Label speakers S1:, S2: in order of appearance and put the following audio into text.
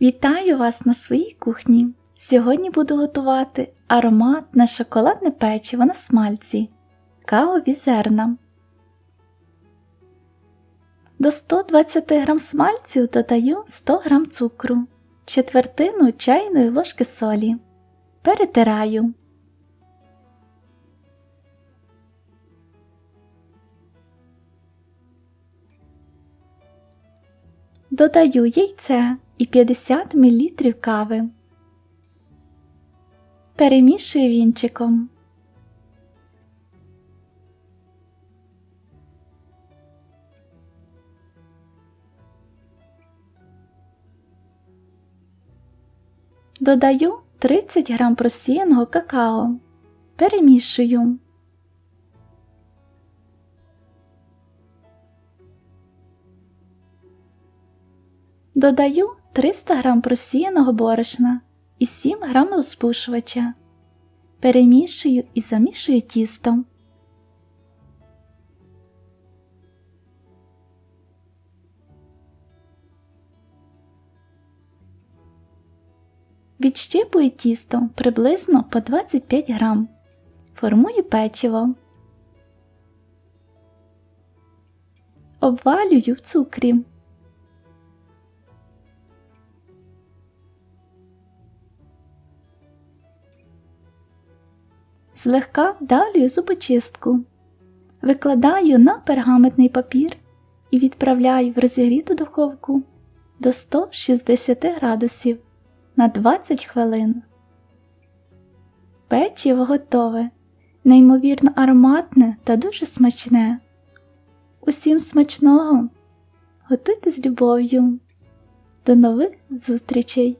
S1: Вітаю вас на своїй кухні. Сьогодні буду готувати ароматне шоколадне печиво на смальці, кавові зерна. До 120 г смальцю додаю 100 г цукру, четвертину чайної ложки солі. Перетираю. Додаю яйце і 50 мл кави. Перемішую вінчиком. Додаю 30 г просіяного какао. Перемішую. Додаю 300 г просіяного борошна і 7 г розпушувача. Перемішую і замішую тісто. Відщипую тісто приблизно по 25 грам. Формую печиво. Обвалюю в цукрі. Злегка вдавлюю зубочистку. Викладаю на пергаментний папір і відправляю в розігріту духовку до 160 градусів на 20 хвилин. Печиво готове, неймовірно ароматне та дуже смачне. Усім смачного! Готуйте з любов'ю. До нових зустрічей!